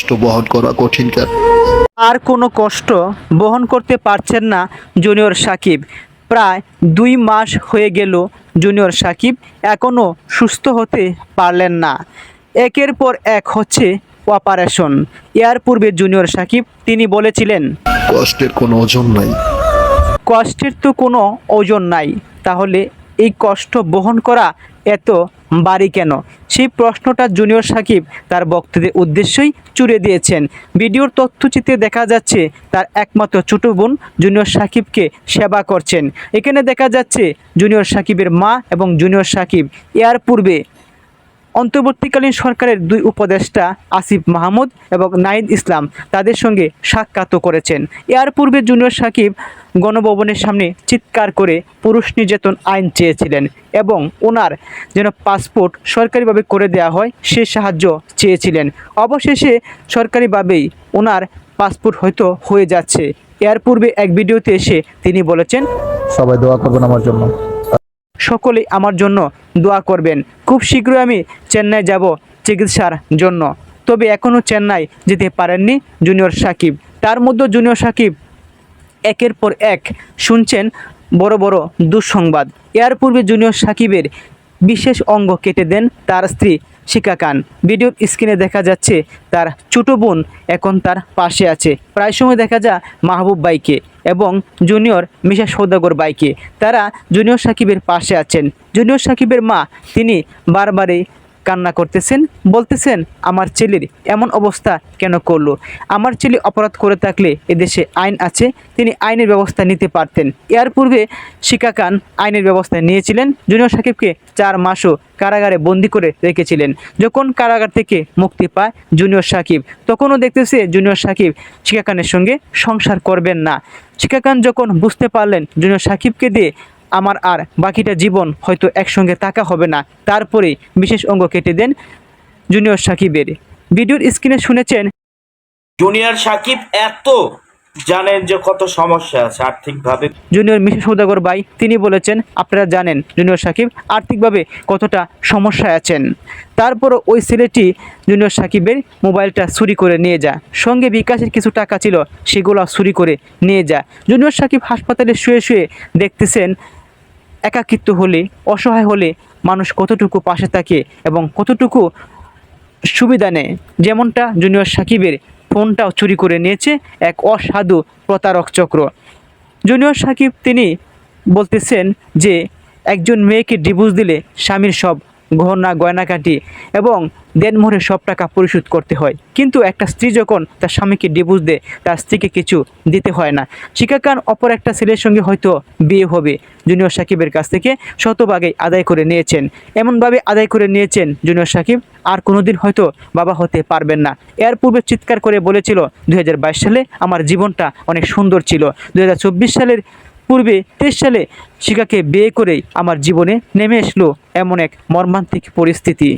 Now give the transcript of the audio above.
কষ্ট বহন করা কঠিন কেন? আর কোনো কষ্ট বহন করতে পারছেন না জুনিয়র সাকিব। প্রায় দুই মাস হয়ে গেল জুনিয়র সাকিব এখনও সুস্থ হতে পারলেন না। একের পর এক হচ্ছে অপারেশন। এর পূর্বে জুনিয়র সাকিব তিনি বলেছিলেন কষ্টের কোনো ওজন নাই। কষ্টের তো কোনো ওজন নাই। তাহলে এই কষ্ট বহন করা এত বাড়ি কেন? সেই প্রশ্নটা জুনিয়র সাকিব তার বক্তৃদের উদ্দেশ্যই চুরে দিয়েছেন। ভিডিওর তথ্যচিত্রে দেখা যাচ্ছে তার একমাত্র ছোট বোন জুনিয়র সাকিবকে সেবা করছেন। এখানে দেখা যাচ্ছে জুনিয়র সাকিবের মা এবং জুনিয়র সাকিব। এর পূর্বে অন্তর্বর্তীকালীন সরকারের দুই উপদেষ্টা আসিফ মাহমুদ এবং নাইদ ইসলাম তাদের সঙ্গে সাক্ষাৎও করেছেন। এর পূর্বে জুনিয়র সাকিব গণভবনের সামনে চিৎকার করে পুরুষ নির্যাতন আইন চেয়েছিলেন এবং ওনার যেন পাসপোর্ট সরকারিভাবে করে দেওয়া হয় সে সাহায্য চেয়েছিলেন। অবশেষে সরকারিভাবেই ওনার পাসপোর্ট হয়তো হয়ে যাচ্ছে। এর পূর্বে এক ভিডিওতে এসে তিনি বলেছেন, সবাই দোয়া করবেন আমার জন্য। সকলেই আমার জন্য দোয়া করবেন। খুব শীঘ্রই আমি চেন্নাই যাব চিকিৎসার জন্য। তবে এখনও চেন্নাই যেতে পারেননি জুনিয়র সাকিব। তার মধ্যে জুনিয়র সাকিব একের পর এক শুনছেন বড় বড় দুঃসংবাদ। এর পূর্বে জুনিয়র সাকিবের বিশেষ অঙ্গ কেটে দেন তার স্ত্রী শিকা খান ভিডিওর স্ক্রিনে দেখা যাচ্ছে তার ছোটো বোন এখন তার পাশে আছে। প্রায় সময় দেখা যায় মাহবুব বাইকে এবং জুনিয়র মিশা সৌদাগর বাইকে। তারা জুনিয়র সাকিবের পাশে আছেন। জুনিয়র সাকিবের মা, তিনি বারবারই কান্না করতেছেন, বলতেছেন, আমার ছেলের এমন অবস্থা কেন করল? আমার ছেলে অপরাধ করে থাকলে এদেশে আইন আছে, তিনি আইনের ব্যবস্থা নিতে পারতেন। এর পূর্বে শিকা খান আইনের ব্যবস্থা নিয়েছিলেন। জুনিয়র সাকিবকে চার মাসও কারাগারে বন্দি করে রেখেছিলেন। যখন কারাগার থেকে মুক্তি পায় জুনিয়র সাকিব, তখনও দেখতেছে জুনিয়র সাকিব শিকা খানের সঙ্গে সংসার করবেন না। শিকা খান যখন বুঝতে পারলেন জুনিয়র সাকিবকে দিয়ে আমার আর বাকিটা জীবন হয়তো একসঙ্গে তাকা হবে না। তারপরে বিশেষ অঙ্গ কেটে দেন জুনিয়র সাকিবের। ভিডিওর স্ক্রিনে শুনেছেন জুনিয়র সাকিব এত জানেন যে কত সমস্যা আছে আর্থিকভাবে। জুনিয়র মিশা সৌদাগর ভাই তিনি বলেছেন আপনারা জানেন জুনিয়র সাকিব আর্থিকভাবে কতটা সমস্যায় আছেন। তারপরও ওই ছেলেটি জুনিয়র সাকিবের মোবাইলটা চুরি করে নিয়ে যা। সঙ্গে বিকাশের কিছু টাকা ছিল সেগুলো চুরি করে নিয়ে যা। জুনিয়র সাকিব হাসপাতালে শুয়ে শুয়ে দেখতেছেন একাকিত্ব হলে, অসহায় হলে মানুষ কতটুকু পাশে থাকে এবং কতটুকু সুবিধা নেয়? যেমনটা জুনিয়র সাকিবের ফোনটাও চুরি করে নিয়েছে এক অসাধু প্রতারক চক্র। জুনিয়র সাকিব তিনি বলতেছেন যে, একজন মেয়েকে ডিভোর্স দিলে স্বামীর সব গহনা গয়নাকাটি এবং দেনমোহরে সব টাকা পরিশোধ করতে হয়। কিন্তু একটা স্ত্রী যখন তার স্বামীকে ডিভোর্স দেয়, তার স্ত্রীকে কিছু দিতে হয় না। শিকা খান অপর একটা ছেলের সঙ্গে হয়তো বিয়ে হবে। জুনিয়র সাকিবের কাছ থেকে শতভাগে আদায় করে নিয়েছেন। এমনভাবে আদায় করে নিয়েছেন জুনিয়র সাকিব, আর কোনোদিন হয়তো বাবা হতে পারবেন না। এর পূর্বে চিৎকার করে বলেছিল, দুই হাজার বাইশ সালে আমার জীবনটা অনেক সুন্দর ছিল। দু হাজার চব্বিশ সালের পূর্বে তেইশ সালে শিকাকে বিয়ে করেই আমার জীবনে নেমে আসলো এমন এক মর্মান্তিক পরিস্থিতি।